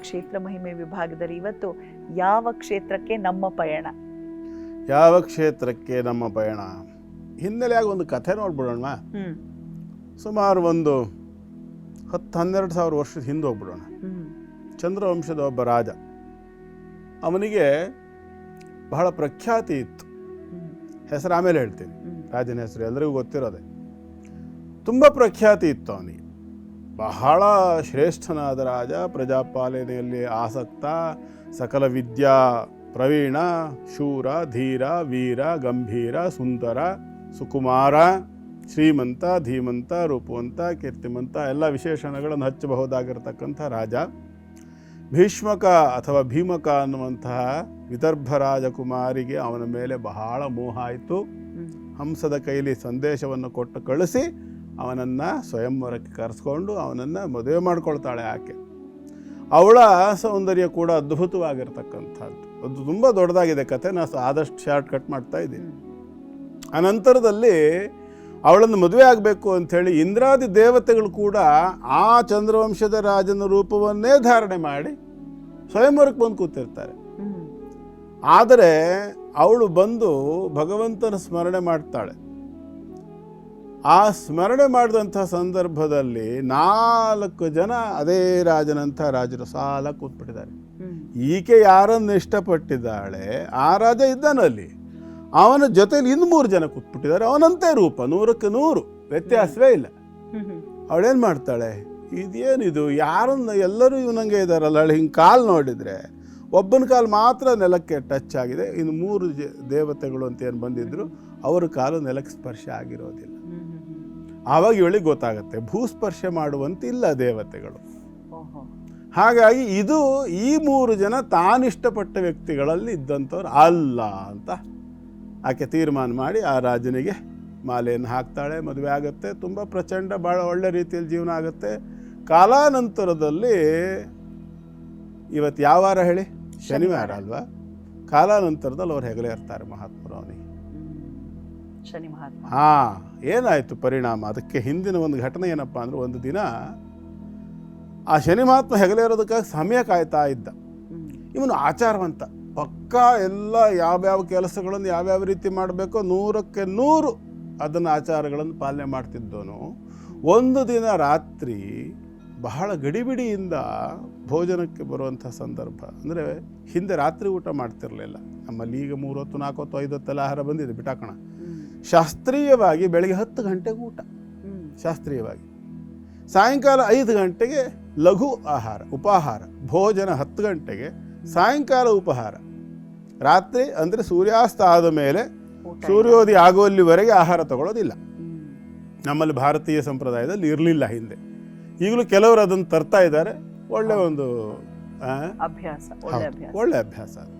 ಕ್ಷೇತ್ರ ಮಹಿಮೆ ವಿಭಾಗದಲ್ಲಿ ಇವತ್ತು ಯಾವ ಕ್ಷೇತ್ರಕ್ಕೆ ನಮ್ಮ ಪಯಣ? ಯಾವ ಕ್ಷೇತ್ರಕ್ಕೆ ನಮ್ಮ ಪಯಣ? ಹಿನ್ನೆಲೆಯಾಗಿ ಒಂದು ಕಥೆ ನೋಡ್ಬಿಡೋಣ. ಸುಮಾರು ಒಂದು ಹತ್ತು ಹನ್ನೆರಡು ಸಾವಿರ ವರ್ಷದ ಹಿಂದೆ ಹೋಗ್ಬಿಡೋಣ. ಚಂದ್ರವಂಶದ ಒಬ್ಬ ರಾಜ. ಅವನಿಗೆ ಬಹಳ ಪ್ರಖ್ಯಾತಿ ಇತ್ತು. ಹೆಸರು ಆಮೇಲೆ ಹೇಳ್ತೀನಿ. ರಾಜನ ಹೆಸರು ಎಲ್ಲರಿಗೂ ಗೊತ್ತಿರೋದೆ. ತುಂಬ ಪ್ರಖ್ಯಾತಿ ಇತ್ತು ಅವನಿಗೆ. ಬಹಳ ಶ್ರೇಷ್ಠನಾದ ರಾಜ ಪ್ರಜಾಪಾಲನೆಯಲ್ಲಿ ಆಸಕ್ತ ಸಕಲ ವಿದ್ಯಾ ಪ್ರವೀಣ ಶೂರ ಧೀರ ವೀರ ಗಂಭೀರ ಸುಂದರ ಸುಕುಮಾರ ಶ್ರೀಮಂತ ಧೀಮಂತ ರೂಪವಂತ ಕೀರ್ತಿಮಂತ ಎಲ್ಲ ವಿಶೇಷಣಗಳನ್ನು ಹಚ್ಚಬಹುದಾಗಿರ್ತಕ್ಕಂಥ ರಾಜ. ಭೀಷ್ಮಕ ಅಥವಾ ಭೀಮಕ ಅನ್ನುವಂತಹ ವಿದರ್ಭ ರಾಜಕುಮಾರಿಗೆ ಅವನ ಮೇಲೆ ಬಹಳ ಮೋಹ ಆಯಿತು. ಹಂಸದ ಕೈಲಿ ಸಂದೇಶವನ್ನು ಕೊಟ್ಟು ಕಳಿಸಿ ಅವನನ್ನು ಸ್ವಯಂವರಕ್ಕೆ ಕರೆಸ್ಕೊಂಡು ಅವನನ್ನು ಮದುವೆ ಮಾಡ್ಕೊಳ್ತಾಳೆ ಆಕೆ. ಅವಳ ಸೌಂದರ್ಯ ಕೂಡ ಅದ್ಭುತವಾಗಿರ್ತಕ್ಕಂಥದ್ದು. ಅದು ತುಂಬ ದೊಡ್ಡದಾಗಿದೆ ಕತೆ. ನಾನು ಆದಷ್ಟು ಶಾರ್ಟ್ ಕಟ್ ಮಾಡ್ತಾ ಇದ್ದೀನಿ. ಅನಂತರದಲ್ಲಿ ಅವಳನ್ನು ಮದುವೆ ಆಗಬೇಕು ಅಂಥೇಳಿ ಇಂದ್ರಾದಿ ದೇವತೆಗಳು ಕೂಡ ಆ ಚಂದ್ರವಂಶದ ರಾಜನ ರೂಪವನ್ನೇ ಧಾರಣೆ ಮಾಡಿ ಸ್ವಯಂವರಕ್ಕೆ ಬಂದು ಕೂತಿರ್ತಾರೆ. ಆದರೆ ಅವಳು ಬಂದು ಭಗವಂತನ ಸ್ಮರಣೆ ಮಾಡ್ತಾಳೆ. ಆ ಸ್ಮರಣೆ ಮಾಡಿದಂಥ ಸಂದರ್ಭದಲ್ಲಿ ನಾಲ್ಕು ಜನ ಅದೇ ರಾಜನಂಥ ರಾಜರು ಸಾಲ ಕೂತ್ಬಿಟ್ಟಿದ್ದಾರೆ ಈಕೆ ಯಾರನ್ನು ಇಷ್ಟಪಟ್ಟಿದ್ದಾಳೆ? ಆ ರಾಜ ಇದ್ದಾನಲ್ಲಿ. ಅವನ ಜೊತೆಲಿ ಇನ್ನು ಮೂರು ಜನ ಕೂತ್ಬಿಟ್ಟಿದ್ದಾರೆ. ಅವನಂತೆ ರೂಪ ನೂರಕ್ಕೆ ನೂರು. ವ್ಯತ್ಯಾಸವೇ ಇಲ್ಲ. ಅವಳೇನು ಮಾಡ್ತಾಳೆ? ಇದೇನಿದು? ಯಾರನ್ನ ಎಲ್ಲರೂ ಇವನಂಗೆ ಇದ್ದಾರಲ್ಲ ಅವಳು ಹಿಂಗೆ ಕಾಲು ನೋಡಿದರೆ. ಒಬ್ಬನ ಕಾಲು ಮಾತ್ರ ನೆಲಕ್ಕೆ ಟಚ್ ಆಗಿದೆ ಇನ್ನು ಮೂರು ಜ ದೇವತೆಗಳು ಅಂತ ಏನು ಬಂದಿದ್ರು ಅವರ ಕಾಲು ನೆಲಕ್ಕೆ ಸ್ಪರ್ಶ ಆಗಿರೋದಿಲ್ಲ. ಆವಾಗ ಇವಳಿಗೆ ಗೊತ್ತಾಗುತ್ತೆ ಭೂಸ್ಪರ್ಶ ಮಾಡುವಂತಿಲ್ಲ ದೇವತೆಗಳು. ಹಾಗಾಗಿ ಇದು ಈ ಮೂರು ಜನ ತಾನಿಷ್ಟಪಟ್ಟ ವ್ಯಕ್ತಿಗಳಲ್ಲಿ ಇದ್ದಂಥವ್ರು ಅಲ್ಲ ಅಂತ ಆಕೆ ತೀರ್ಮಾನ ಮಾಡಿ ಆ ರಾಜನಿಗೆ ಮಾಲೆಯನ್ನು ಹಾಕ್ತಾಳೆ ಮದುವೆ ಆಗುತ್ತೆ ತುಂಬ ಪ್ರಚಂಡ ಭಾಳ ಒಳ್ಳೆ ರೀತಿಯಲ್ಲಿ ಜೀವನ ಆಗುತ್ತೆ. ಕಾಲಾನಂತರದಲ್ಲಿ ಇವತ್ತು ಯಾವ ವಾರ ಹೇಳಿ? ಶನಿವಾರ ಅಲ್ವಾ? ಕಾಲಾನಂತರದಲ್ಲಿ ಅವ್ರು ಹೆಗಲೇ ಇರ್ತಾರೆ ಮಹಾತ್ಮರು ಅವನಿಗೆ. ಶನಿ ಮಹಾತ್ಮ. ಹಾಂ ಏನಾಯಿತು ಪರಿಣಾಮ? ಅದಕ್ಕೆ ಹಿಂದಿನ ಒಂದು ಘಟನೆ ಏನಪ್ಪ ಅಂದ್ರೆ ಒಂದು ದಿನ ಆ ಶನಿ ಮಹಾತ್ಮ ಹೆಗಲೇ ಇರೋದಕ್ಕಾಗಿ ಸಮಯ ಕಾಯ್ತಾ ಇದ್ದ. ಇವನು ಆಚಾರವಂತ. ಪಕ್ಕ ಎಲ್ಲ ಯಾವ್ಯಾವ ಕೆಲಸಗಳನ್ನು ಯಾವ್ಯಾವ ರೀತಿ ಮಾಡಬೇಕೋ ನೂರಕ್ಕೆ ನೂರು ಅದನ್ನು ಆಚಾರಗಳನ್ನು ಪಾಲನೆ ಮಾಡ್ತಿದ್ದವನು. ಒಂದು ದಿನ ರಾತ್ರಿ ಬಹಳ ಗಡಿಬಿಡಿಯಿಂದ ಭೋಜನಕ್ಕೆ ಬರುವಂಥ ಸಂದರ್ಭ. ಅಂದರೆ ಹಿಂದೆ ರಾತ್ರಿ ಊಟ ಮಾಡ್ತಿರಲಿಲ್ಲ. ನಮ್ಮಲ್ಲಿ ಈಗ ಮೂರು ಹೊತ್ತು ನಾಲ್ಕು ಹೊತ್ತು ಐದು ಹೊತ್ತೆಲ್ಲ ಆಹಾರ ಬಂದಿದೆ ಬಿಟಾಕೋಣ. ಶಾಸ್ತ್ರೀಯವಾಗಿ ಬೆಳಗ್ಗೆ ಹತ್ತು ಗಂಟೆಗೆ ಊಟ. ಶಾಸ್ತ್ರೀಯವಾಗಿ. ಸಾಯಂಕಾಲ ಐದು ಗಂಟೆಗೆ ಲಘು ಆಹಾರ ಉಪಾಹಾರ. ಭೋಜನ ಹತ್ತು ಗಂಟೆಗೆ ಸಾಯಂಕಾಲ ಉಪಹಾರ. ರಾತ್ರಿ ಅಂದರೆ ಸೂರ್ಯಾಸ್ತ ಆದ ಮೇಲೆ ಸೂರ್ಯೋದಯ ಆಗುವಲ್ಲಿವರೆಗೆ ಆಹಾರ ತಗೊಳ್ಳೋದಿಲ್ಲ. ನಮ್ಮಲ್ಲಿ ಭಾರತೀಯ ಸಂಪ್ರದಾಯದಲ್ಲಿ ಇರಲಿಲ್ಲ ಹಿಂದೆ. ಈಗಲೂ ಕೆಲವರು ಅದನ್ನು ತರ್ತಾ ಇದ್ದಾರೆ. ಒಳ್ಳೆ ಒಂದು ಅಭ್ಯಾಸ ಒಳ್ಳೆ ಅಭ್ಯಾಸ. ಒಳ್ಳೆ ಅಭ್ಯಾಸ ಅದು.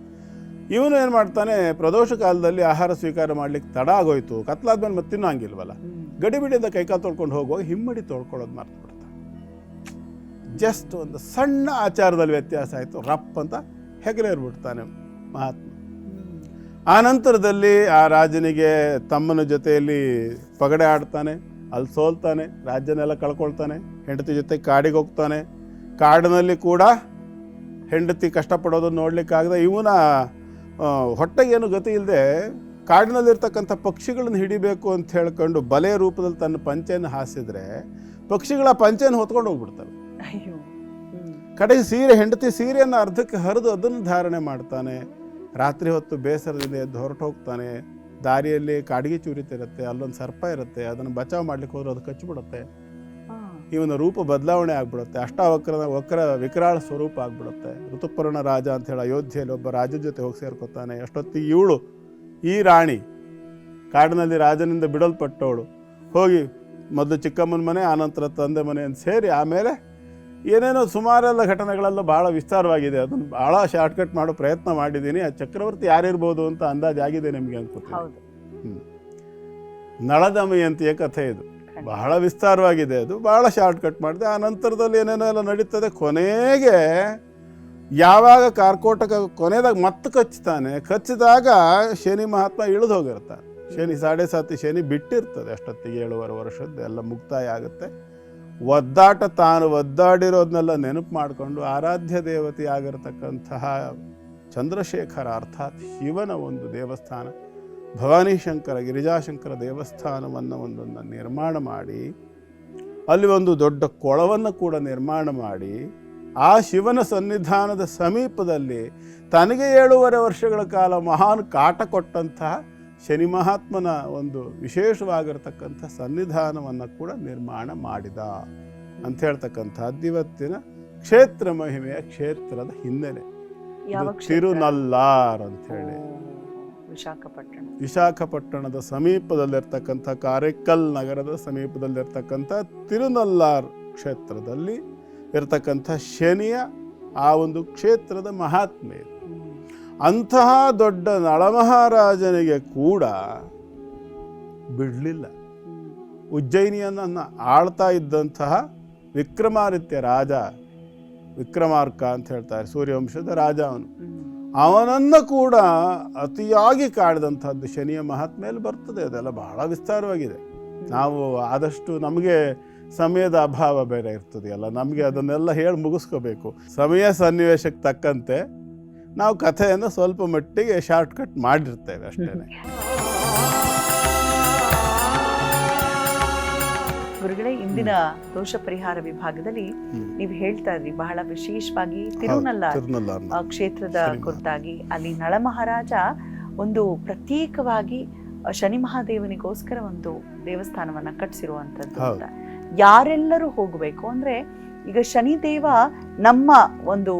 ಇವನು ಏನು ಮಾಡ್ತಾನೆ, ಪ್ರದೋಷ ಕಾಲದಲ್ಲಿ ಆಹಾರ ಸ್ವೀಕಾರ ಮಾಡ್ಲಿಕ್ಕೆ ತಡ ಆಗೋಯ್ತು, ಕತ್ಲಾದ್ಮೇಲೆ ಮತ್ತೆ ತಿನ್ನೋಂಗಿಲ್ವಲ್ಲ ಗಡಿಬಿಡಿಯಿಂದ ಕೈಕಾಲು ತೊಳ್ಕೊಂಡು ಹೋಗುವಾಗ ಹಿಮ್ಮಡಿ ತೊಳ್ಕೊಳ್ಳೋದು ಮರ್ತು ಬಿಡ್ತಾನೆ ಜಸ್ಟ್ ಒಂದು ಸಣ್ಣ ಆಚಾರದಲ್ಲಿ ವ್ಯತ್ಯಾಸ ಆಯಿತು, ರಪ್ ಅಂತ ಹೆಗಲೇರ್ಬಿಡ್ತಾನೆ ಮಹಾತ್ಮ. ಆ ನಂತರದಲ್ಲಿ ಆ ರಾಜನಿಗೆ ತಮ್ಮನ ಜೊತೆಯಲ್ಲಿ ಪಗಡೆ ಆಡ್ತಾನೆ, ಅಲ್ಲಿ ಸೋಲ್ತಾನೆ, ರಾಜ್ಯನೆಲ್ಲ ಕಳ್ಕೊಳ್ತಾನೆ, ಹೆಂಡತಿ ಜೊತೆ ಕಾಡಿಗೆ ಹೋಗ್ತಾನೆ. ಕಾಡಿನಲ್ಲಿ ಕೂಡ ಹೆಂಡತಿ ಕಷ್ಟಪಡೋದನ್ನು ನೋಡ್ಲಿಕ್ಕಾಗದೆ ಇವನ ಹೊಟ್ಟೆಗೇನು ಗತಿ ಇಲ್ಲದೆ ಕಾಡಿನಲ್ಲಿರ್ತಕ್ಕಂಥ ಪಕ್ಷಿಗಳನ್ನು ಹಿಡಿಬೇಕು ಅಂತ ಹೇಳ್ಕೊಂಡು ಬಲೆ ರೂಪದಲ್ಲಿ ತನ್ನ ಪಂಚೆಯನ್ನು ಹಾಸಿದ್ರೆ ಪಕ್ಷಿಗಳ ಪಂಚೆಯನ್ನು ಹೊತ್ಕೊಂಡು ಹೋಗ್ಬಿಡ್ತವೆ. ಹ್ಮ್. ಕಡೆಗೆ ಸೀರೆ ಹೆಂಡತಿ ಸೀರೆಯನ್ನು ಅರ್ಧಕ್ಕೆ ಹರಿದು ಅದನ್ನು ಧಾರಣೆ ಮಾಡ್ತಾನೆ. ರಾತ್ರಿ ಹೊತ್ತು ಬೇಸರದಿಂದ ಎದ್ದು ಹೊರಟು ಹೋಗ್ತಾನೆ. ದಾರಿಯಲ್ಲಿ ಕಾಡಿಗೆ ಚೂರಿತಿರುತ್ತೆ ಅಲ್ಲೊಂದು ಸರ್ಪ ಇರುತ್ತೆ ಅದನ್ನು ಬಚಾವ್ ಮಾಡ್ಲಿಕ್ಕೆ ಹೋದ್ರೆ ಅದು ಕಚ್ಚಿಬಿಡುತ್ತೆ ಇವನ ರೂಪ ಬದಲಾವಣೆ ಆಗ್ಬಿಡುತ್ತೆ. ಅಷ್ಟಾವಕ್ರದ ವಕ್ರ ವಿಕರಾಳ ಸ್ವರೂಪ ಆಗ್ಬಿಡುತ್ತೆ. ಋತುಪರ್ಣ ರಾಜ ಅಂತ ಹೇಳಿ ಅಯೋಧ್ಯೆಯಲ್ಲಿ ಒಬ್ಬ ರಾಜನ ಜೊತೆ ಹೋಗಿ ಸೇರ್ಕೊತಾನೆ. ಅಷ್ಟೊತ್ತಿಗೆ ಇವಳು ಈ ರಾಣಿ ಕಾಡಿನಲ್ಲಿ ರಾಜನಿಂದ ಬಿಡಲ್ಪಟ್ಟವಳು ಹೋಗಿ ಮೊದಲು ಚಿಕ್ಕಮ್ಮನ ಮನೆ ಆನಂತರ ತಂದೆ ಮನೆ ಅಂತ ಸೇರಿ ಆಮೇಲೆ ಏನೇನೋ ಸುಮಾರೆಲ್ಲ ಘಟನೆಗಳೆಲ್ಲ ಭಾಳ ವಿಸ್ತಾರವಾಗಿದೆ. ಅದನ್ನು ಭಾಳ ಶಾರ್ಟ್ಕಟ್ ಮಾಡೋ ಪ್ರಯತ್ನ ಮಾಡಿದ್ದೀನಿ. ಆ ಚಕ್ರವರ್ತಿ ಯಾರಿರ್ಬೋದು ಅಂತ ಅಂದಾಜಾಗಿದೆ ನಿಮಗೆ ಅನ್ಕೋತೀನಿ. ಹೌದು. ನಳದಮಯಂತಿಯ ಕಥೆ ಇದು. ಬಹಳ ವಿಸ್ತಾರವಾಗಿದೆ ಅದು. ಬಹಳ ಶಾರ್ಟ್ ಕಟ್ ಮಾಡಿದೆ. ಆ ನಂತರದಲ್ಲಿ ಏನೇನೋ ಎಲ್ಲ ನಡೀತದೆ. ಕೊನೆಗೆ ಯಾವಾಗ ಕಾರ್ಕೋಟಕ ಕೊನೆದಾಗ ಮತ್ತೆ ಕಚ್ತಾನೆ, ಕಚ್ಚಿದಾಗ ಶನಿ ಮಹಾತ್ಮ ಇಳಿದು ಹೋಗಿರ್ತಾನೆ. ಶನಿ ಸಾಡೆ ಸಾತಿ ಶನಿ ಬಿಟ್ಟಿರ್ತದೆ ಅಷ್ಟೊತ್ತಿಗೆ ಏಳುವರೆ ವರ್ಷದ್ದು ಎಲ್ಲ ಮುಕ್ತಾಯ ಆಗುತ್ತೆ. ಒದ್ದಾಟ ತಾನು ಒದ್ದಾಡಿರೋದನ್ನೆಲ್ಲ ನೆನಪು ಮಾಡಿಕೊಂಡು ಆರಾಧ್ಯ ದೇವತೆ ಆಗಿರತಕ್ಕಂತಹ ಚಂದ್ರಶೇಖರ, ಅರ್ಥಾತ್ ಶಿವನ ಒಂದು ದೇವಸ್ಥಾನ ಭವಾನಿ ಶಂಕರ ಗಿರಿಜಾಶಂಕರ ದೇವಸ್ಥಾನವನ್ನು ಒಂದನ್ನು ನಿರ್ಮಾಣ ಮಾಡಿ ಅಲ್ಲಿ ಒಂದು ದೊಡ್ಡ ಕೊಳವನ್ನು ಕೂಡ ನಿರ್ಮಾಣ ಮಾಡಿ ಆ ಶಿವನ ಸನ್ನಿಧಾನದ ಸಮೀಪದಲ್ಲಿ ತನಗೆ ಏಳುವರೆ ವರ್ಷಗಳ ಕಾಲ ಮಹಾನ್ ಕಾಟ ಕೊಟ್ಟಂತಹ ಶನಿ ಮಹಾತ್ಮನ ಒಂದು ವಿಶೇಷವಾಗಿರ್ತಕ್ಕಂಥ ಸನ್ನಿಧಾನವನ್ನು ಕೂಡ ನಿರ್ಮಾಣ ಮಾಡಿದ ಅಂತ ಹೇಳ್ತಕ್ಕಂಥದ್ದು ಇವತ್ತಿನ ಕ್ಷೇತ್ರ ಮಹಿಮೆಯ ಕ್ಷೇತ್ರದ ಹಿನ್ನೆಲೆ? ತಿರುನಲ್ಲಾರ್ ಅಂತ ಹೇಳಿ. ವಿಶಾಖಪಟ್ಟಣ. ವಿಶಾಖಪಟ್ಟಣದ ಸಮೀಪದಲ್ಲಿರ್ತಕ್ಕಂಥ ಕಾರೆಕ್ಕಲ್ ನಗರದ ಸಮೀಪದಲ್ಲಿರ್ತಕ್ಕಂಥ ತಿರುನಲ್ಲಾರ್ ಕ್ಷೇತ್ರದಲ್ಲಿ ಇರತಕ್ಕಂಥ ಶನಿಯ ಆ ಒಂದು ಕ್ಷೇತ್ರದ ಮಹಾತ್ಮೆ. ಅಂತಹ ದೊಡ್ಡ ನಳಮಹಾರಾಜನಿಗೆ ಕೂಡ ಬಿಡಲಿಲ್ಲ. ಉಜ್ಜಯಿನಿಯನ್ನು ಆಳ್ತಾ ಇದ್ದಂತಹ ವಿಕ್ರಮಾದಿತ್ಯ ರಾಜ ವಿಕ್ರಮಾರ್ಕ ಅಂತ ಹೇಳ್ತಾರೆ ಸೂರ್ಯವಂಶದ ರಾಜ ಅವನು. ಅವನನ್ನು ಕೂಡ ಅತಿಯಾಗಿ ಕಾಡಿದಂಥದ್ದು ಶನಿಯ ಮಹಾತ್ಮೆಯಲ್ಲಿ ಬರ್ತದೆ. ಅದೆಲ್ಲ ಬಹಳ ವಿಸ್ತಾರವಾಗಿದೆ. ನಾವು ಆದಷ್ಟು ನಮಗೆ ಸಮಯದ ಅಭಾವ ಬೇರೆ ಇರ್ತದೆಯಲ್ಲ ನಮಗೆ ಅದನ್ನೆಲ್ಲ ಹೇಳಿ ಮುಗಿಸ್ಕೋಬೇಕು. ಸಮಯ ಸನ್ನಿವೇಶಕ್ಕೆ ತಕ್ಕಂತೆ ನಾವು ಕಥೆಯನ್ನು ಸ್ವಲ್ಪ ಮಟ್ಟಿಗೆ ಶಾರ್ಟ್ ಕಟ್ ಮಾಡಿರ್ತೇವೆ ಅಷ್ಟೇ ಗುರುಗಳೇ ಇಂದಿನ ದೋಷ ಪರಿಹಾರ ವಿಭಾಗದಲ್ಲಿ ನೀವು ಹೇಳ್ತಾ ಇದ್ರಿ ಬಹಳ ವಿಶೇಷವಾಗಿ ತಿರುನಲ್ಲ ಕ್ಷೇತ್ರದ ಕುರಿತಾಗಿ ಅಲ್ಲಿ ನಳ ಮಹಾರಾಜ ಒಂದು ಪ್ರತ್ಯೇಕವಾಗಿ ಶನಿ ಮಹಾದೇವನಿಗೋಸ್ಕರ ಒಂದು ದೇವಸ್ಥಾನವನ್ನ ಕಟ್ಟಿಸಿರುವಂತದ್ದು. ಅಂತ. ಯಾರೆಲ್ಲರೂ ಹೋಗಬೇಕು ಅಂದ್ರೆ ಈಗ ಶನಿದೇವ ನಮ್ಮ ಒಂದು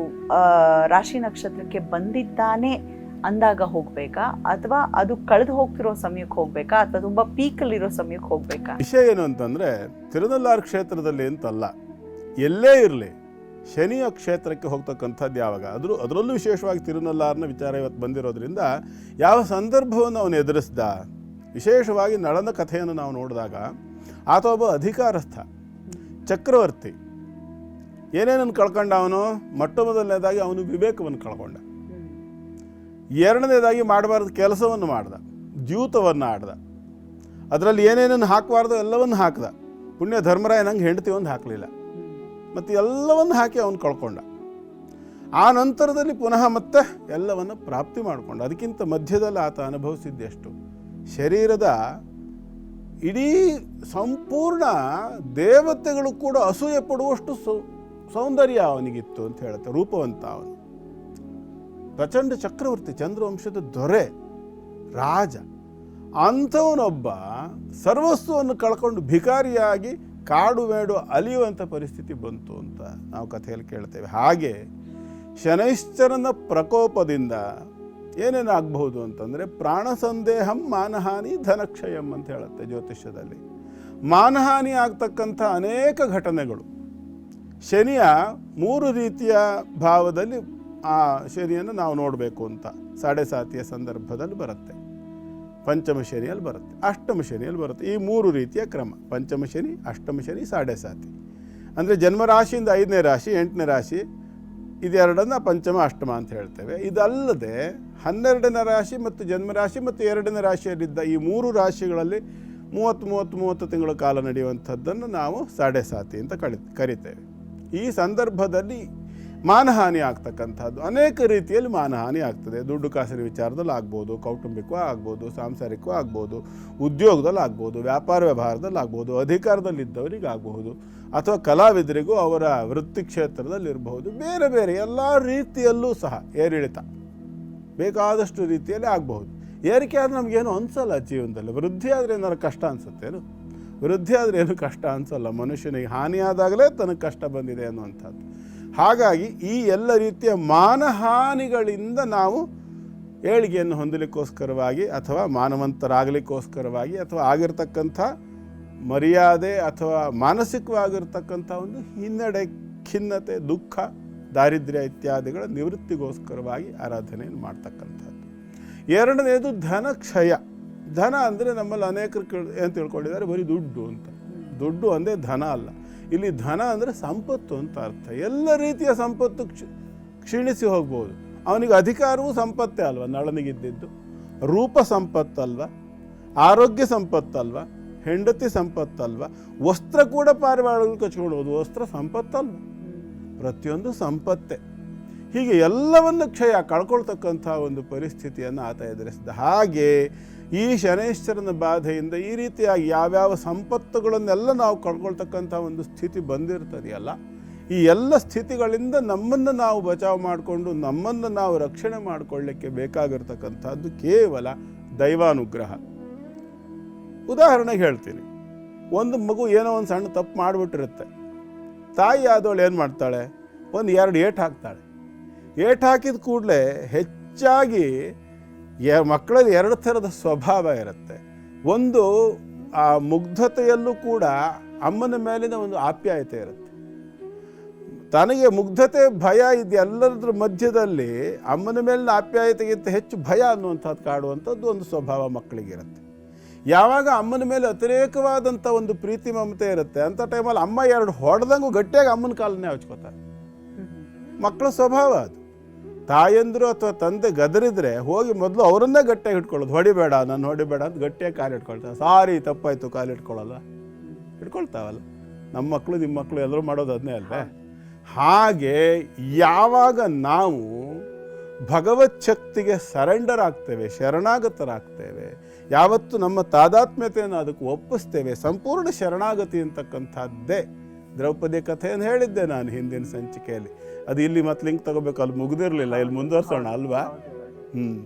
ರಾಶಿ ನಕ್ಷತ್ರಕ್ಕೆ ಬಂದಿದ್ದಾನೆ ಅಂದಾಗ ಹೋಗ್ಬೇಕಾ? ಅಥವಾ ಅದು ಕಳೆದು ಹೋಗ್ತಿರೋ ಸಮಯಕ್ಕೆ ಹೋಗ್ಬೇಕಾ? ಅಥವಾ ತುಂಬಾ ಪೀಕಲ್ಲಿರೋ ಸಮಯಕ್ಕೆ ಹೋಗ್ಬೇಕಾ? ವಿಷಯ ಏನು ಅಂತಂದರೆ, ತಿರುನಲ್ಲಾರ್ ಕ್ಷೇತ್ರದಲ್ಲಿ ಅಂತಲ್ಲ, ಎಲ್ಲೇ ಇರಲಿ, ಶನಿಯ ಕ್ಷೇತ್ರಕ್ಕೆ ಹೋಗ್ತಕ್ಕಂಥದ್ದು ಯಾವಾಗ? ಅದ್ರ, ಅದರಲ್ಲೂ ವಿಶೇಷವಾಗಿ ತಿರುನಲ್ಲಾರ್ನ ವಿಚಾರ ಇವತ್ತು ಬಂದಿರೋದ್ರಿಂದ, ಯಾವ ಸಂದರ್ಭವನ್ನು ಅವನು ಎದುರಿಸ್ದ? ವಿಶೇಷವಾಗಿ ನಳನ ಕಥೆಯನ್ನು ನಾವು ನೋಡಿದಾಗ, ಆತ ಒಬ್ಬ ಅಧಿಕಾರಸ್ಥ, ಚಕ್ರವರ್ತಿ. ಏನೇನನ್ನು ಕಳ್ಕೊಂಡ ಅವನು? ಮೊಟ್ಟ ಮೊದಲನೇದಾಗಿ ಅವನು ವಿವೇಕವನ್ನು ಕಳ್ಕೊಂಡ. ಎರಡನೇದಾಗಿ ಮಾಡಬಾರ್ದು ಕೆಲಸವನ್ನು ಮಾಡ್ದ ದ್ಯೂತವನ್ನು ಆಡ್ದ. ಅದರಲ್ಲಿ ಏನೇನನ್ನು ಹಾಕಬಾರ್ದು ಎಲ್ಲವನ್ನು ಹಾಕ್ದ. ಪುಣ್ಯ ಧರ್ಮರಾಯ ನಂಗೆ ಹೆಂಡತಿ ಒಂದು ಹಾಕಲಿಲ್ಲ. ಮತ್ತು ಎಲ್ಲವನ್ನು ಹಾಕಿ ಅವನು ಕಳ್ಕೊಂಡ. ಆ ನಂತರದಲ್ಲಿ ಪುನಃ ಮತ್ತೆ ಎಲ್ಲವನ್ನು ಪ್ರಾಪ್ತಿ ಮಾಡಿಕೊಂಡ. ಅದಕ್ಕಿಂತ ಮಧ್ಯದಲ್ಲಿ ಆತ ಅನುಭವಿಸಿದ್ದೆಷ್ಟು ಶರೀರದ ಇಡೀ ಸಂಪೂರ್ಣ ದೇವತೆಗಳು ಕೂಡ ಅಸೂಯೆ ಪಡುವಷ್ಟು ಸೌಂದರ್ಯ ಅವನಿಗಿತ್ತು ಅಂತ ಹೇಳುತ್ತೆ, ರೂಪವಂತ ಅವನು. ಪ್ರಚಂಡ ಚಕ್ರವರ್ತಿ ಚಂದ್ರವಂಶದ ದೊರೆ, ರಾಜ. ಅಂಥವನೊಬ್ಬ ಸರ್ವಸ್ವವನ್ನು ಕಳ್ಕೊಂಡು ಭಿಕಾರಿಯಾಗಿ ಕಾಡು ಮೇಡು ಅಲಿಯುವಂಥ ಪರಿಸ್ಥಿತಿ ಬಂತು ಅಂತ ನಾವು ಕಥೆಯಲ್ಲಿ ಕೇಳ್ತೇವೆ. ಹಾಗೆ ಶನೈಶ್ಚರನ ಪ್ರಕೋಪದಿಂದ ಏನೇನಾಗಬಹುದು ಅಂತಂದರೆ ಪ್ರಾಣ ಸಂದೇಹಂ ಮಾನಹಾನಿ ಧನಕ್ಷಯಂ ಅಂತ ಹೇಳುತ್ತೆ ಜ್ಯೋತಿಷ್ಯದಲ್ಲಿ. ಮಾನಹಾನಿ ಆಗ್ತಕ್ಕಂಥ ಅನೇಕ ಘಟನೆಗಳು. ಶನಿಯ ಮೂರು ರೀತಿಯ ಭಾವದಲ್ಲಿ ಆ ಶನಿಯನ್ನು ನಾವು ನೋಡಬೇಕು ಅಂತ ಸಾಡೆ ಸಾತಿಯ ಸಂದರ್ಭದಲ್ಲಿ ಬರುತ್ತೆ. ಪಂಚಮ ಶನಿಯಲ್ಲಿ ಬರುತ್ತೆ. ಅಷ್ಟಮ ಶನಿಯಲ್ಲಿ ಬರುತ್ತೆ. ಈ ಮೂರು ರೀತಿಯ ಕ್ರಮ. ಪಂಚಮ ಶನಿ, ಅಷ್ಟಮ ಶನಿ, ಸಾಡೆ ಸಾತಿ. ಅಂದರೆ ಜನ್ಮರಾಶಿಯಿಂದ ಐದನೇ ರಾಶಿ, ಎಂಟನೇ ರಾಶಿ ಇದೆರಡನ್ನು ಪಂಚಮ, ಅಷ್ಟಮ ಅಂತ ಹೇಳ್ತೇವೆ. ಇದಲ್ಲದೆ ಹನ್ನೆರಡನೇ ರಾಶಿ ಮತ್ತು ಜನ್ಮರಾಶಿ ಮತ್ತು ಎರಡನೇ ರಾಶಿಯಲ್ಲಿದ್ದ ಈ ಮೂರು ರಾಶಿಗಳಲ್ಲಿ ಮೂವತ್ತು ಮೂವತ್ತು ಮೂವತ್ತು ತಿಂಗಳ ಕಾಲ ನಡೆಯುವಂಥದ್ದನ್ನು ನಾವು ಸಾಡೆ ಸಾತಿ ಅಂತ ಕಳಿ, ಕರಿತೇವೆ. ಈ ಸಂದರ್ಭದಲ್ಲಿ ಮಾನಹಾನಿ ಆಗ್ತಕ್ಕಂಥದ್ದು. ಅನೇಕ ರೀತಿಯಲ್ಲಿ ಮಾನಹಾನಿ ಆಗ್ತದೆ. ದುಡ್ಡು ಕಾಸಿನ ವಿಚಾರದಲ್ಲಿ ಆಗ್ಬೋದು, ಕೌಟುಂಬಿಕವೂ ಆಗ್ಬೋದು, ಸಾಂಸಾರಿಕವೂ ಆಗ್ಬೋದು, ಉದ್ಯೋಗದಲ್ಲಿ ಆಗ್ಬೋದು, ವ್ಯಾಪಾರ ವ್ಯವಹಾರದಲ್ಲಿ ಆಗ್ಬೋದು ಅಧಿಕಾರದಲ್ಲಿದ್ದವರಿಗೆ ಆಗಬಹುದು ಅಥವಾ ಕಲಾವಿದರಿಗೂ ಅವರ ವೃತ್ತಿ ಕ್ಷೇತ್ರದಲ್ಲಿರಬಹುದು, ಬೇರೆ ಬೇರೆ ಎಲ್ಲ ರೀತಿಯಲ್ಲೂ ಸಹ ಏರಿಳಿತ ಬೇಕಾದಷ್ಟು ರೀತಿಯಲ್ಲಿ ಆಗಬಹುದು. ಏರಿಕೆ ಆದರೆ ನಮಗೇನು ಅನಿಸಲ್ಲ ಜೀವನದಲ್ಲಿ. ವೃದ್ಧಿ ಆದರೆ ಏನಾದ್ರು ಕಷ್ಟ ಅನಿಸುತ್ತೇನು? ವೃದ್ಧಿ ಆದರೆ ಏನು ಕಷ್ಟ ಅನಿಸಲ್ಲ. ಮನುಷ್ಯನಿಗೆ ಹಾನಿಯಾದಾಗಲೇ ತನಗೆ ಕಷ್ಟ ಬಂದಿದೆ ಅನ್ನುವಂಥದ್ದು. ಹಾಗಾಗಿ ಈ ಎಲ್ಲ ರೀತಿಯ ಮಾನಹಾನಿಗಳಿಂದ ನಾವು ಏಳಿಗೆಯನ್ನು ಹೊಂದಲಿಕ್ಕೋಸ್ಕರವಾಗಿ ಅಥವಾ ಮಾನವಂತರಾಗಲಿಕ್ಕೋಸ್ಕರವಾಗಿ ಅಥವಾ ಆಗಿರ್ತಕ್ಕಂಥ ಮರ್ಯಾದೆ ಅಥವಾ ಮಾನಸಿಕವಾಗಿರ್ತಕ್ಕಂಥ ಒಂದು ಹಿನ್ನಡೆ, ಖಿನ್ನತೆ, ದುಃಖ, ದಾರಿದ್ರ್ಯ ಇತ್ಯಾದಿಗಳ ನಿವೃತ್ತಿಗೋಸ್ಕರವಾಗಿ ಆರಾಧನೆಯನ್ನು ಮಾಡ್ತಕ್ಕಂಥದ್ದು. ಎರಡನೇದು ಧನಕ್ಷಯ. ಧನ ಅಂದರೆ ನಮ್ಮಲ್ಲಿ ಅನೇಕರು ಕೇಳ್ ಏನು ತಿಳ್ಕೊಂಡಿದ್ದಾರೆ? ಬರೀ ದುಡ್ಡು ಅಂತ. ದುಡ್ಡು ಅಂದರೆ ಧನ ಅಲ್ಲ. ಇಲ್ಲಿ ಧನ ಅಂದರೆ ಸಂಪತ್ತು ಅಂತ ಅರ್ಥ. ಎಲ್ಲ ರೀತಿಯ ಸಂಪತ್ತು ಕ್ಷ, ಕ್ಷೀಣಿಸಿ ಹೋಗ್ಬೋದು. ಅವನಿಗೆ ಅಧಿಕಾರವೂ ಸಂಪತ್ತೇ ಅಲ್ವಾ? ನಳನಿಗಿದ್ದಿದ್ದು. ರೂಪ ಸಂಪತ್ತಲ್ವ? ಆರೋಗ್ಯ ಸಂಪತ್ತಲ್ವ? ಹೆಂಡತಿ ಸಂಪತ್ತಲ್ವ? ವಸ್ತ್ರ ಕೂಡ ಪಾರಿವಾಳಗಳು ಕಚ್ಕೊಂಡು ಹೋದು ವಸ್ತ್ರ ಸಂಪತ್ತಲ್ವ? ಪ್ರತಿಯೊಂದು ಸಂಪತ್ತೆ. ಹೀಗೆ ಎಲ್ಲವನ್ನು ಕ್ಷಯ ಕಳ್ಕೊಳ್ತಕ್ಕಂಥ ಒಂದು ಪರಿಸ್ಥಿತಿಯನ್ನು ಆತ ಎದುರಿಸಿದ. ಹಾಗೆ ಈ ಶನೇಶ್ವರನ ಬಾಧೆಯಿಂದ ಈ ರೀತಿಯಾಗಿ ಯಾವ್ಯಾವ ಸಂಪತ್ತುಗಳನ್ನೆಲ್ಲ ನಾವು ಕಳ್ಕೊಳ್ತಕ್ಕಂಥ ಒಂದು ಸ್ಥಿತಿ ಬಂದಿರ್ತದೆಯಲ್ಲ, ಈ ಎಲ್ಲ ಸ್ಥಿತಿಗಳಿಂದ ನಮ್ಮನ್ನು ನಾವು ಬಚಾವ್ ಮಾಡಿಕೊಂಡು ನಮ್ಮನ್ನು ನಾವು ರಕ್ಷಣೆ ಮಾಡಿಕೊಳ್ಳಿಕ್ಕೆ ಬೇಕಾಗಿರ್ತಕ್ಕಂಥದ್ದು ಕೇವಲ ದೈವಾನುಗ್ರಹ. ಉದಾಹರಣೆಗೆ ಹೇಳ್ತೀನಿ, ಒಂದು ಮಗು ಏನೋ ಒಂದು ಸಣ್ಣ ತಪ್ಪು ಮಾಡಿಬಿಟ್ಟಿರುತ್ತೆ, ತಾಯಿ ಆದವಳು ಏನು ಮಾಡ್ತಾಳೆ? ಒಂದು ಎರಡು ಏಟ್ ಹಾಕ್ತಾಳೆ. ಏಟ್ ಹಾಕಿದ ಕೂಡಲೇ ಹೆಚ್ಚಾಗಿ ಮಕ್ಕಳಲ್ಲಿ ಎರಡು ಥರದ ಸ್ವಭಾವ ಇರುತ್ತೆ. ಒಂದು ಆ ಮುಗ್ಧತೆಯಲ್ಲೂ ಕೂಡ ಅಮ್ಮನ ಮೇಲಿನ ಒಂದು ಆಪ್ಯಾಯತೆ ಇರುತ್ತೆ. ತನಗೆ ಮುಗ್ಧತೆ, ಭಯ ಇದೆ ಇದೆಲ್ಲದರ ಮಧ್ಯದಲ್ಲಿ ಅಮ್ಮನ ಮೇಲಿನ ಆಪ್ಯಾಯತೆಗಿಂತ ಹೆಚ್ಚು ಭಯ ಅನ್ನುವಂಥದ್ದು ಕಾಡುವಂಥದ್ದು ಒಂದು ಸ್ವಭಾವ ಮಕ್ಕಳಿಗಿರುತ್ತೆ ಯಾವಾಗ ಅಮ್ಮನ ಮೇಲೆ ಅತಿರೇಕವಾದಂಥ ಒಂದು ಪ್ರೀತಿ, ಮಮತೆ ಇರುತ್ತೆ, ಅಂಥ ಟೈಮಲ್ಲಿ ಅಮ್ಮ ಎರಡು ಹೊಡೆದಂಗೂ ಗಟ್ಟಿಯಾಗಿ ಅಮ್ಮನ ಕಾಲನ್ನೇ ಹಚ್ಕೋತಾರೆ. ಮಕ್ಕಳ ಸ್ವಭಾವ ಅದು. ತಾಯಂದ್ರು ಅಥವಾ ತಂದೆ ಗದರಿದ್ರೆ ಹೋಗಿ ಮೊದಲು ಅವರನ್ನೇ ಗಟ್ಟಿಯಾಗಿ ಇಟ್ಕೊಳ್ಳೋದು ಹೊಡಿಬೇಡ, ನಾನು ಹೊಡಿಬೇಡ ಅಂತ ಗಟ್ಟಿಯಾಗಿ ಕಾಲು ಇಟ್ಕೊಳ್ತಾರೆ ಸಾರಿ, ತಪ್ಪಾಯಿತು, ಕಾಲು ಇಟ್ಕೊಳ್ಳಲ್ಲ ಇಟ್ಕೊಳ್ತಾವಲ್ಲ ನಮ್ಮ ಮಕ್ಕಳು ನಿಮ್ಮ ಮಕ್ಕಳು ಎಲ್ಲರೂ ಮಾಡೋದು ಅದನ್ನೇ ಅಲ್ವೇ? ಹಾಗೆ ಯಾವಾಗ ನಾವು ಭಗವತ್ ಶಕ್ತಿಗೆ ಸರೆಂಡರ್ ಆಗ್ತೇವೆ, ಶರಣಾಗತರಾಗ್ತೇವೆ, ಯಾವತ್ತು ನಮ್ಮ ತಾದಾತ್ಮ್ಯತೆಯನ್ನು ಅದಕ್ಕೆ ಒಪ್ಪಿಸ್ತೇವೆ, ಸಂಪೂರ್ಣ ಶರಣಾಗತಿ ಅಂತಕ್ಕಂಥದ್ದೇ ದ್ರೌಪದಿ ಕಥೆಯನ್ನು ಹೇಳಿದ್ದೆ ನಾನು ಹಿಂದಿನ ಸಂಚಿಕೆಯಲ್ಲಿ. ಅದು ಇಲ್ಲಿ ಮತ್ತೆ ಲಿಂಕ್ ತಗೋಬೇಕು? ಅಲ್ಲಿ ಮುಗಿದಿರಲಿಲ್ಲ ಇಲ್ಲಿ ಮುಂದುವರ್ಸೋಣ ಅಲ್ವಾ? ಹ್ಮ್.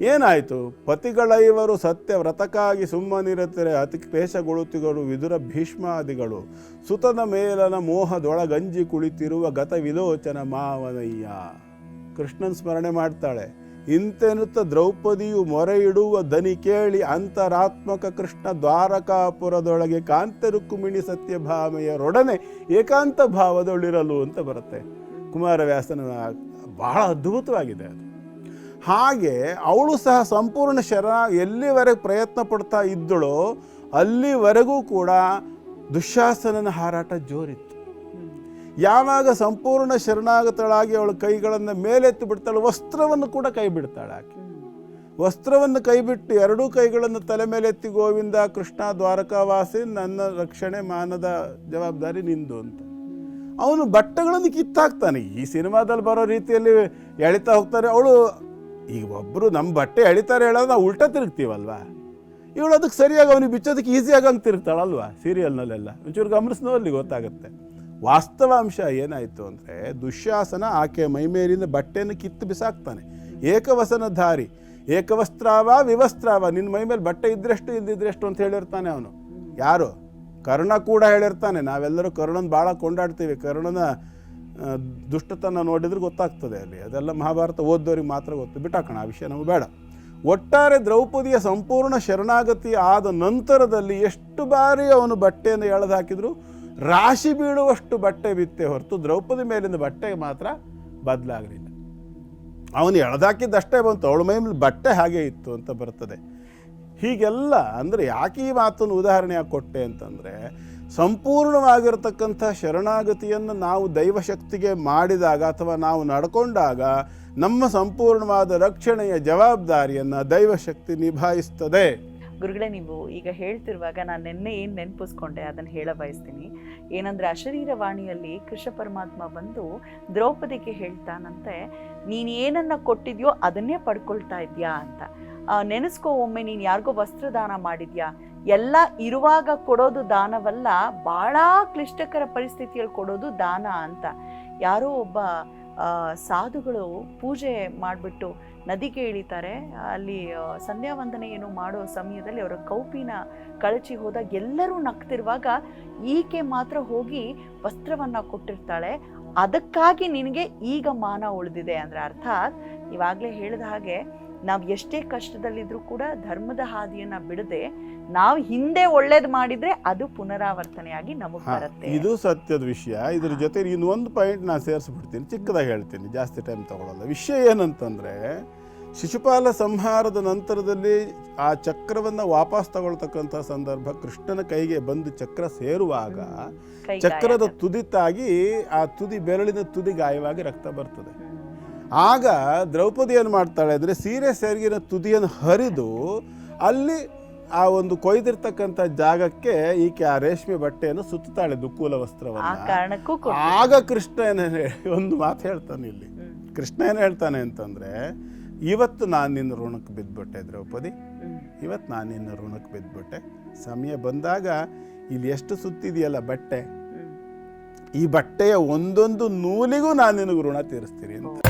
ಏನಾಯಿತು? ಪತಿಗಳೈವರು ಸತ್ಯ ವ್ರತಕ್ಕಾಗಿ ಸುಮ್ಮನಿರುತ್ತರೆ. ಅತಿ ಕ್ಲೇಶಗೊಳುತ್ತಿಗಳು ವಿದುರ ಭೀಷ್ಮಾದಿಗಳು. ಸುತನ ಮೇಲನ ಮೋಹದೊಳಗಂಜಿ ಕುಳಿತಿರುವ ಗತ ವಿಲೋಚನ ಮಾವನಯ್ಯ. ಕೃಷ್ಣನ್ ಸ್ಮರಣೆ ಮಾಡ್ತಾಳೆ. ಇಂತೆನ್ನುತ್ತ ದ್ರೌಪದಿಯು ಮೊರೆ ಇಡುವ ದನಿ ಕೇಳಿ ಅಂತರಾತ್ಮಕ ಕೃಷ್ಣ ದ್ವಾರಕಾಪುರದೊಳಗೆ ಕಾಂತರುಕ್ಕುಮಿಣಿ ಸತ್ಯಭಾಮೆಯರೊಡನೆ ಏಕಾಂತ ಭಾವದೊಳಿರಲು ಅಂತ ಬರುತ್ತೆ. ಕುಮಾರವ್ಯಾಸನ ಬಹಳ ಅದ್ಭುತವಾಗಿದೆ ಅದು. ಹಾಗೆ ಅವಳು ಸಹ ಸಂಪೂರ್ಣ ಶರ ಎಲ್ಲಿವರೆಗೆ ಪ್ರಯತ್ನ ಪಡ್ತಾ ಇದ್ದಳೋ ಅಲ್ಲಿವರೆಗೂ ಕೂಡ ದುಶ್ಯಾಸನನ ಹಾರಾಟ ಜೋರಿತ್ತು. ಯಾವಾಗ ಸಂಪೂರ್ಣ ಶರಣಾಗತಳಾಗಿ ಅವಳು ಕೈಗಳನ್ನು ಮೇಲೆತ್ತಿ ಬಿಡ್ತಾಳೆ ವಸ್ತ್ರವನ್ನು ಕೂಡ ಕೈ ಬಿಡ್ತಾಳೆ ಆಕೆ. ವಸ್ತ್ರವನ್ನು ಕೈಬಿಟ್ಟು ಎರಡೂ ಕೈಗಳನ್ನು ತಲೆ ಮೇಲೆತ್ತಿ ಗೋವಿಂದ ಕೃಷ್ಣ ದ್ವಾರಕಾವಾಸಿ ನನ್ನ ರಕ್ಷಣೆ ಮಾನದ ಜವಾಬ್ದಾರಿ ನಿಂದು ಅಂತ. ಅವನು ಬಟ್ಟೆಗಳನ್ನು ಕಿತ್ತಾಕ್ತಾನೆ. ಈ ಸಿನಿಮಾದಲ್ಲಿ ಬರೋ ರೀತಿಯಲ್ಲಿ ಎಳಿತಾ ಹೋಗ್ತಾರೆ. ಅವಳು ಈಗ ಒಬ್ಬರು ನಮ್ಮ ಬಟ್ಟೆ ಎಳಿತಾರೆ ಹೇಳೋದು ನಾವು ಉಲ್ಟಾ ತಿರುಗ್ತೀವಲ್ವಾ? ಇವಳು ಅದಕ್ಕೆ ಸರಿಯಾಗಿ ಅವನಿಗೆ ಬಿಚ್ಚೋದಕ್ಕೆ ಈಸಿಯಾಗಿ ಹಂಗೆ ತಿರುಗ್ತಾಳಲ್ವಾ ಸೀರಿಯಲ್ನಲ್ಲೆಲ್ಲ? ಒಂಚೂರು ಗಮನಿಸ್ನೋ ಅಲ್ಲಿ ಗೊತ್ತಾಗುತ್ತೆ ವಾಸ್ತವಾಂಶ ಏನಾಯಿತು ಅಂದರೆ, ದುಶ್ಯಾಸನ ಆಕೆ ಮೈಮೇಲಿನ ಬಟ್ಟೆಯನ್ನು ಕಿತ್ತು ಬಿಸಾಕ್ತಾನೆ. ಏಕವಸನಧಾರಿ ಏಕವಸ್ತ್ರಾವ ವಿವಸ್ತ್ರಾವ ನಿನ್ನ ಮೈ ಮೇಲೆ ಬಟ್ಟೆ ಇದ್ದರೆಷ್ಟು ಇಲ್ದಿದ್ರೆಷ್ಟು ಅಂತ ಹೇಳಿರ್ತಾನೆ ಅವನು. ಯಾರು? ಕರ್ಣ ಕೂಡ ಹೇಳಿರ್ತಾನೆ. ನಾವೆಲ್ಲರೂ ಕರ್ಣನ ಭಾಳ ಕೊಂಡಾಡ್ತೀವಿ. ಕರ್ಣನ ದುಷ್ಟತನ ನೋಡಿದ್ರೆ ಗೊತ್ತಾಗ್ತದೆ ಅಲ್ಲಿ. ಅದೆಲ್ಲ ಮಹಾಭಾರತ ಓದ್ದೋರಿಗೆ ಮಾತ್ರ ಗೊತ್ತು. ಬಿಟ್ಟಾಕೋಣ, ಆ ವಿಷಯ ನಮಗೆ ಬೇಡ. ಒಟ್ಟಾರೆ ದ್ರೌಪದಿಯ ಸಂಪೂರ್ಣ ಶರಣಾಗತಿ ಆದ ನಂತರದಲ್ಲಿ ಎಷ್ಟು ಬಾರಿ ಅವನು ಬಟ್ಟೆಯನ್ನು ಎಳೆದು ಹಾಕಿದ್ರು, ರಾಶಿ ಬೀಳುವಷ್ಟು ಬಟ್ಟೆ ಬಿತ್ತೆ ಹೊರತು ದ್ರೌಪದಿ ಮೇಲಿನ ಬಟ್ಟೆ ಮಾತ್ರ ಬದಲಾಗಲಿಲ್ಲ. ಅವನು ಎಳೆದಾಕಿದ್ದಷ್ಟೇ ಬಂತು. ಅವಳ ಮೈ ಬಟ್ಟೆ ಹಾಗೆ ಇತ್ತು ಅಂತ ಬರ್ತದೆ. ಹೀಗೆಲ್ಲ ಅಂದರೆ ಯಾಕೆ ಈ ಮಾತನ್ನು ಉದಾಹರಣೆಯಾಗಿ ಕೊಟ್ಟೆ ಅಂತಂದರೆ ಸಂಪೂರ್ಣವಾಗಿರತಕ್ಕಂಥ ಶರಣಾಗತಿಯನ್ನು ನಾವು ದೈವಶಕ್ತಿಗೆ ಮಾಡಿದಾಗ ಅಥವಾ ನಾವು ನಡ್ಕೊಂಡಾಗ ನಮ್ಮ ಸಂಪೂರ್ಣವಾದ ರಕ್ಷಣೆಯ ಜವಾಬ್ದಾರಿಯನ್ನು ದೈವಶಕ್ತಿ ನಿಭಾಯಿಸ್ತದೆ. ಗುರುಗಳೇ, ನೀವು ಈಗ ಹೇಳ್ತಿರುವಾಗ ನಾನು ನಿನ್ನೆ ಏನು ನೆನಪಿಸ್ಕೊಂಡೆ ಅದನ್ನು ಹೇಳ ಬಯಸ್ತೀನಿ. ಏನಂದರೆ ಅಶರೀರ ವಾಣಿಯಲ್ಲಿ ಕೃಷ್ಣ ಪರಮಾತ್ಮ ಬಂದು ದ್ರೌಪದಿಗೆ ಹೇಳ್ತಾನಂತೆ, ನೀನು ಏನನ್ನು ಕೊಟ್ಟಿದೆಯೋ ಅದನ್ನೇ ಪಡ್ಕೊಳ್ತಾ ಇದೆಯಾ ಅಂತ. ನೆನೆಸ್ಕೋ, ಒಮ್ಮೆ ನೀನು ಯಾರಿಗೋ ವಸ್ತ್ರದಾನ ಮಾಡಿದ್ಯಾ? ಎಲ್ಲ ಇರುವಾಗ ಕೊಡೋದು ದಾನವಲ್ಲ ಬಹಳ ಕ್ಲಿಷ್ಟಕರ ಪರಿಸ್ಥಿತಿಯಲ್ಲಿ ಕೊಡೋದು ದಾನ ಅಂತ. ಯಾರೋ ಒಬ್ಬ ಸಾಧುಗಳು ಪೂಜೆ ಮಾಡಿಬಿಟ್ಟು ನದಿಗೆ ಇಳಿತಾರೆ ಅಲ್ಲಿ ಸಂಧ್ಯಾ ವಂದನೆ ಏನೋ ಮಾಡೋ ಸಮಯದಲ್ಲಿ ಅವರ ಕೌಪಿನ ಕಳಚಿ ಹೋದಾಗ ಎಲ್ಲರೂ ನಗ್ತಿರುವಾಗ ಈಕೆ ಮಾತ್ರ ಹೋಗಿ ವಸ್ತ್ರವನ್ನು ಕೊಟ್ಟಿರ್ತಾಳೆ. ಅದಕ್ಕಾಗಿ ನಿನಗೆ ಈಗ ಮಾನ ಉಳಿದಿದೆ ಅಂದ್ರೆ ಅರ್ಥಾತ್, ಇವಾಗಲೇ ಹೇಳಿದ ಹಾಗೆ ನಾವು ಎಷ್ಟೇ ಕಷ್ಟದಲ್ಲಿದ್ರೂ ಕೂಡ ಧರ್ಮದ ಹಾದಿಯನ್ನು ಬಿಡದೆ ನಾವು ಹಿಂದೆ ಒಳ್ಳೇದು ಮಾಡಿದ್ರೆ ಅದು ಪುನರಾವರ್ತನೆಯಾಗಿ ನಮಗೆ ಬರುತ್ತೆ. ಇದು ಸತ್ಯದ ವಿಷಯ. ಇದ್ರ ಜೊತೆ ಇನ್ನೊಂದು ಪಾಯಿಂಟ್ ನಾನು ಸೇರಿಸ್ಬಿಡ್ತೀನಿ ಚಿಕ್ಕದಾಗಿ ಹೇಳ್ತೀನಿ ಜಾಸ್ತಿ ಟೈಮ್ ತಗೊಳ್ಳಲ್ಲ ವಿಷಯ ಏನಂತಂದರೆ ಶಿಶುಪಾಲ ಸಂಹಾರದ ನಂತರದಲ್ಲಿ ಆ ಚಕ್ರವನ್ನು ವಾಪಸ್ ತಗೊಳ್ತಕ್ಕಂಥ ಸಂದರ್ಭ ಕೃಷ್ಣನ ಕೈಗೆ ಬಂದು ಚಕ್ರ ಸೇರುವಾಗ ಚಕ್ರದ ತುದಿತಾಗಿ ತುದಿ ತಾಗಿ ಆ ತುದಿ ಬೆರಳಿನ ತುದಿ ಗಾಯವಾಗಿ ರಕ್ತ ಬರ್ತದೆ. ಆಗ ದ್ರೌಪದಿ ಏನು ಮಾಡ್ತಾಳೆ ಅಂದರೆ ಸೀರೆ ಸೆರಗಿನ ತುದಿಯನ್ನು ಹರಿದು ಅಲ್ಲಿ ಆ ಒಂದು ಕೊಯ್ದಿರ್ತಕ್ಕಂಥ ಜಾಗಕ್ಕೆ ಈಕೆ ಆ ರೇಷ್ಮೆ ಬಟ್ಟೆಯನ್ನು ಸುತ್ತಾಳೆ ದುಕ್ಕೂಲ ವಸ್ತ್ರವನ್ನು. ಆಗ ಕೃಷ್ಣ ಏನ್ ಒಂದು ಮಾತು ಹೇಳ್ತಾನೆ ಇಲ್ಲಿ. ಕೃಷ್ಣ ಏನು ಹೇಳ್ತಾನೆ ಅಂತಂದ್ರೆ ಇವತ್ತು ನಾನು ನಿನ್ನ ಋಣಕ್ಕೆ ಬಿದ್ದುಬಿಟ್ಟೆ ದ್ರೌಪದಿ. ಇವತ್ತು ನಾನು ನಿನ್ನ ಋಣಕ್ಕೆ ಬಿದ್ದುಬಿಟ್ಟೆ ಸಮಯ ಬಂದಾಗ ಇಲ್ಲಿ ಎಷ್ಟು ಸುತ್ತಿದೆಯಲ್ಲ ಬಟ್ಟೆ. ಈ ಬಟ್ಟೆಯ ಒಂದೊಂದು ನೂಲಿಗೂ ನಾನು ನಿನಗೆ ಋಣ ತೀರಿಸ್ತೀನಿ ಅಂತ.